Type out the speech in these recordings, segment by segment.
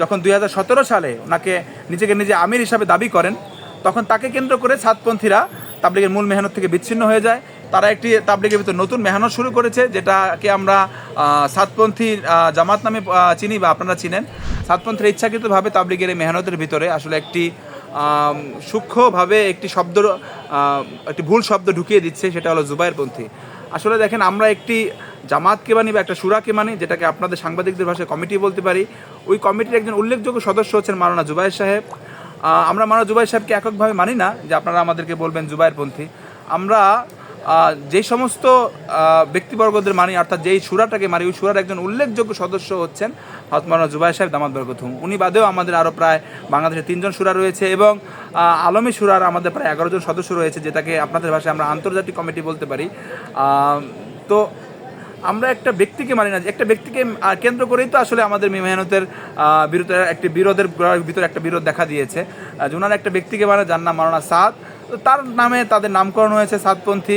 যখন দুই হাজার সতেরো সালে ওনাকে নিজেকে নিজে আমির হিসাবে দাবি করেন, তখন তাকে কেন্দ্র করে সাতপন্থীরা তাবলিগের মূল মেহনত থেকে বিচ্ছিন্ন হয়ে যায়। তারা একটি তাবলিগের ভিতর নতুন মেহনত শুরু করেছে, যেটাকে আমরা সাতপন্থী জামাত নামে চিনি বা আপনারা চিনেন। সাতপন্থীরা ইচ্ছাকৃতভাবে তাবলিগের এই মেহনতের ভিতরে আসলে একটি সূক্ষ্মভাবে একটি শব্দ একটি ভুল শব্দ ঢুকিয়ে দিচ্ছে, সেটা হলো জুবাইরপন্থী। আসলে দেখেন, আমরা একটি জামাতকে মানি বা একটা সুরাকে মানি, যেটাকে আপনাদের সাংবাদিকদের ভাষায় কমিটি বলতে পারি। ওই কমিটির একজন উল্লেখযোগ্য সদস্য হচ্ছেন মারানা জুবাইর সাহেব। আমরা মারানা জুবাইর সাহেবকে এককভাবে মানি না যে আপনারা আমাদেরকে বলবেন জুবাইরপন্থী আমরা যেই সমস্ত ব্যক্তিবর্গদের মানি, অর্থাৎ যেই সুরাটাকে মানি, ওই সুরার একজন উল্লেখযোগ্য সদস্য হচ্ছেন হজরত জুবাইর সাহেব দামাদ বরকতুম উনি বাদেও আমাদের আরও প্রায় বাংলাদেশে তিনজন সুরা রয়েছে এবং আলমী সুরার আমাদের প্রায় এগারো জন সদস্য রয়েছে, যেটাকে আপনাদের ভাষায় আমরা আন্তর্জাতিক কমিটি বলতে পারি। তো আমরা একটা ব্যক্তিকে মানি না, একটা ব্যক্তিকে কেন্দ্র করেই তো আসলে আমাদের মেহনতের বিরুদ্ধে একটি বিরোধের ভিতরে একটা বিরোধ দেখা দিয়েছে। যে একটা ব্যক্তিকে মানে যার নাম মারানা সাদ। তো তার নামে তাদের নামকরণ হয়েছে সাতপন্থী।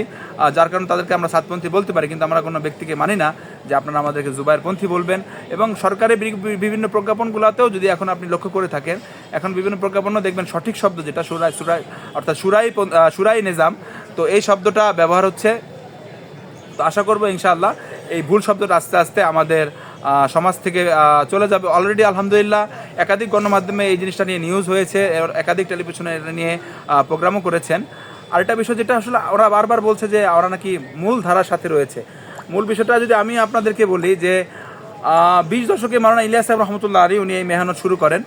যার কারণে তাদেরকে আমরা সাতপন্থী বলতে পারি, কিন্তু আমরা কোনো ব্যক্তিকে মানি না যে আপনারা আমাদেরকে জুবাইরপন্থী বলবেন। এবং সরকারের বিভিন্ন প্রজ্ঞাপনগুলোতেও যদি এখন আপনি লক্ষ্য করে থাকেন, এখন বিভিন্ন প্রজ্ঞাপনও দেখবেন সঠিক শব্দ যেটা সুরাই সুরাই অর্থাৎ সুরাই সুরাই নিজাম। তো এই শব্দটা ব্যবহার হচ্ছে। তো আশা করব ইনশাআল্লাহ এই ভুল শব্দটা আস্তে আস্তে আমাদের সমাজ থেকে চলে যাবে। অলরেডি আলহামদুলিল্লাহ একাধিক গণমাধ্যমে এই জিনিসটা নিয়ে নিউজ হয়েছে একাধিক টেলিভিশনে এটা নিয়ে প্রোগ্রামও করেছেন। আরেকটা বিষয় যেটা আসলে ওরা বারবার বলছে যে ওরা নাকি মূল ধারার সাথে রয়েছে। মূল বিষয়টা যদি আমি আপনাদেরকে বলি যে বিশ দশকে মারানা ইলিয়াস সাহেব রহমতুল্লাহ আলী উনি এই মেহনত শুরু করেন।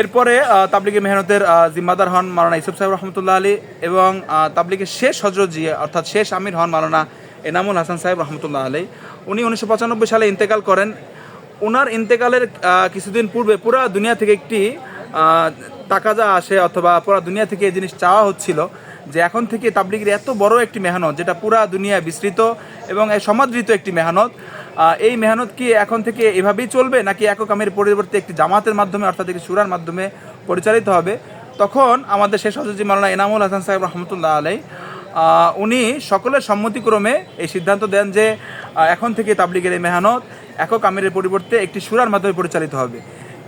এরপরে তাবলিগের মেহনতের জিম্মাদার হন মারানা ইসুফ সাহেব রহমতুল্লাহ আলী এবং তাবলিগের শেষ হজরত জি অর্থাৎ শেষ আমির হন মারানা এনামুল হাসান সাহেব রহমতুল্লাহ আলী উনি উনিশশো পঁচানব্বই সালে ইন্তেকাল করেন। ওনার ইন্তেকালের কিছুদিন পূর্বে পুরো দুনিয়া থেকে একটি আহ, তাকাজা আসে অথবা পুরো দুনিয়া থেকে এই জিনিস চাওয়া হচ্ছিল যে এখন থেকে তাবলিগের এত বড় একটি মেহনত যেটা পুরা দুনিয়া বিস্তৃত এবং সমাদৃত একটি মেহনত এই মেহনত কি এখন থেকে এভাবেই চলবে নাকি একক আমের পরিবর্তে একটি জামাতের মাধ্যমে অর্থাৎ একটি সুরার মাধ্যমে পরিচালিত হবে? তখন আমাদের শেষ হজরত মাওলানা এনামুল হাসান সাহেব রহমতুল্লাহ আলাই উনি সকলের সম্মতিক্রমে এই সিদ্ধান্ত দেন যে এখন থেকে তাবলিগের এই মেহনত একক আমিরের পরিবর্তে একটি সুরার মাধ্যমে পরিচালিত হবে।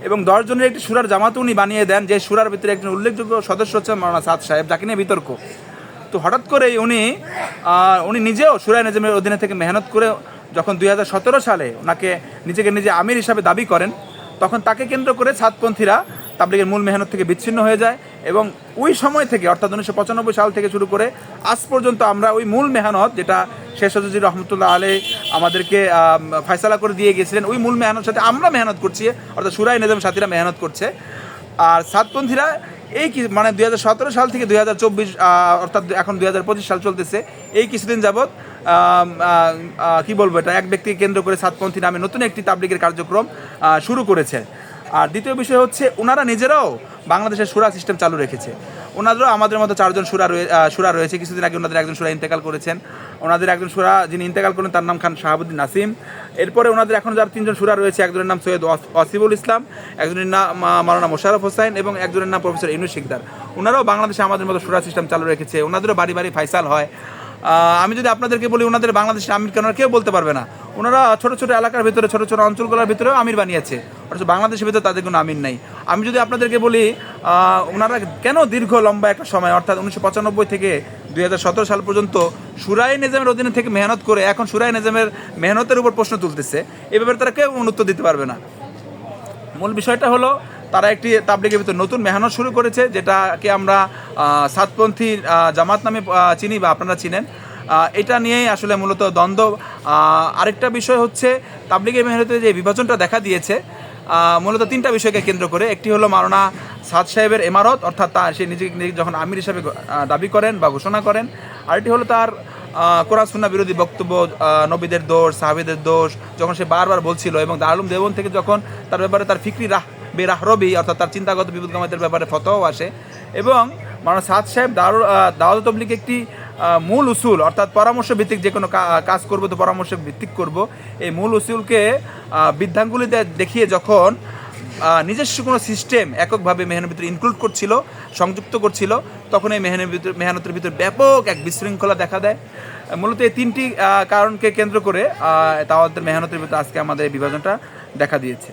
এবং দশজনের একটি সুরার জামাত উনি বানিয়ে দেন, যে সুরার ভিতরে একজন উল্লেখযোগ্য সদস্য হচ্ছেন মাওলানা সাদ সাহেব, যাকে নিয়ে বিতর্ক। তো হঠাৎ করেই উনি উনি নিজেও সুরায় নেজমের অধীনে থেকে মেহনত করে যখন দুই হাজার সতেরো সালে ওনাকে নিজেকে নিজে আমির হিসাবে দাবি করেন, তখন তাকে কেন্দ্র করে সাতপন্থীরা তাবলিগের মূল মেহনত থেকে বিচ্ছিন্ন হয়ে যায়। এবং ওই সময় থেকে অর্থাৎ উনিশশো পঁচানব্বই সাল থেকে শুরু করে আজ পর্যন্ত আমরা ওই মূল মেহনত যেটা শেষ হজরত রহমতুল্লাহ আলে আমাদেরকে আম, ফয়সালা করে দিয়ে গেছিলেন ওই মূল মেহনত সাথে আমরা মেহনত করছি অর্থাৎ সুরাই নেজম সাথীরা মেহনত করছে। আর সাতপন্থীরা এই কি মানে দুই হাজার সতেরো সাল থেকে দুই হাজার চব্বিশ অর্থাৎ এখন দুই হাজার পঁচিশ সাল চলতেছে এই কিছুদিন যাবৎ কি বলব এটা এক ব্যক্তিকে কেন্দ্র করে সাতপন্থী নামে নতুন একটি তাবলিগের কার্যক্রম শুরু করেছে। আর দ্বিতীয় বিষয় হচ্ছে ওনারা নিজেরাও বাংলাদেশের সুরা সিস্টেম চালু রেখেছে। ওনাদেরও আমাদের মতো চারজন সুরা সুরা রয়েছে। কিছুদিন আগে ওনাদের একজন সুরা ইন্তেকাল করেছেন। ওনাদের একজন সুরা যিনি ইন্তেকাল করেন তার নাম খান শাহাবুদ্দিন নাসিম। এরপরে ওনাদের এখন যার তিনজন সুরা রয়েছে, একজনের নাম সৈয়দ ওয়াসিবুল ইসলাম, একজনের নাম মা- মাওলানা মোশারফ হোসাইন এবং একজনের নাম প্রফেসর ইনু শিকদার। ওনারাও বাংলাদেশে আমাদের মতো সুরা সিস্টেম চালু রেখেছে। ওনাদেরও বাড়ি বাড়ি ফাইসাল হয়। আমি যদি আপনাদেরকে বলি, ওনাদের বাংলাদেশের আমির কেন কেউ বলতে পারবে না। ওনারা ছোটো ছোটো এলাকার ভিতরে, ছোটো ছোটো অঞ্চলগুলোর ভিতরেও আমির বানিয়েছে। অথচ বাংলাদেশের ভিতরে তাদের কোনো আমির নাই। আমি যদি আপনাদেরকে বলি ওনারা কেন দীর্ঘ লম্বা একটা সময়, অর্থাৎ উনিশশো পঁচানব্বই থেকে দুই হাজার সতেরো সাল পর্যন্ত সুরাই নিজামের অধীনে থেকে মেহনত করে এখন সুরাই নিজামের মেহনতের উপর প্রশ্ন তুলতেছে, এ ব্যাপারে তারা কেউ উত্তর দিতে পারবে না। মূল বিষয়টা হলো তারা একটি তাবলিগের ভিতর নতুন মেহনত শুরু করেছে যেটাকে আমরা সাতপন্থী জামাত নামে চিনি বা আপনারা চিনেন। এটা নিয়েই আসলে মূলত দ্বন্দ্ব। আরেকটা বিষয় হচ্ছে তাবলিগের মেহনতে যে বিভাজনটা দেখা দিয়েছে মূলত তিনটা বিষয়কে কেন্দ্র করে। একটি হলো মারনা সাদ সাহেবের এমারত অর্থাৎ তা সে নিজে যখন আমির হিসাবে দাবি করেন বা ঘোষণা করেন। আরেকটি হলো তার আহ, কোরআন সুন্না বিরোধী বক্তব্য নবীদের দোষ সাহাবিদের দোষ যখন সে বারবার বলছিল এবং দারুম দেবন থেকে যখন তার ব্যাপারে তার ফিকরি রাহ বেরাহ রবি অর্থাৎ তার চিন্তাগত বিপদগামাতের ব্যাপারে ফতোয়াও আসে। এবং মানা সাদ সাহেব দারুল দাওয়াত তবলিগ একটি মূল উসুল অর্থাৎ পরামর্শ ভিত্তিক যে কোনো কাজ করব তো পরামর্শ ভিত্তিক করব। এই মূল উসুলকে আহ, বৃদ্ধাঙ্গুলিতে দেখিয়ে যখন নিজস্ব কোনো সিস্টেম এককভাবে মেহনের ভিতরে ইনক্লুড করছিল সংযুক্ত করছিল তখন এই মেহনের ভিতর মেহনতের ভিতরে ব্যাপক এক বিশৃঙ্খলা দেখা দেয়। মূলত এই তিনটি কারণকে কেন্দ্র করে আহ, তাওয়াদের মেহনতের ভিতরে আজকে আমাদের এই বিভাজনটা দেখা দিয়েছে।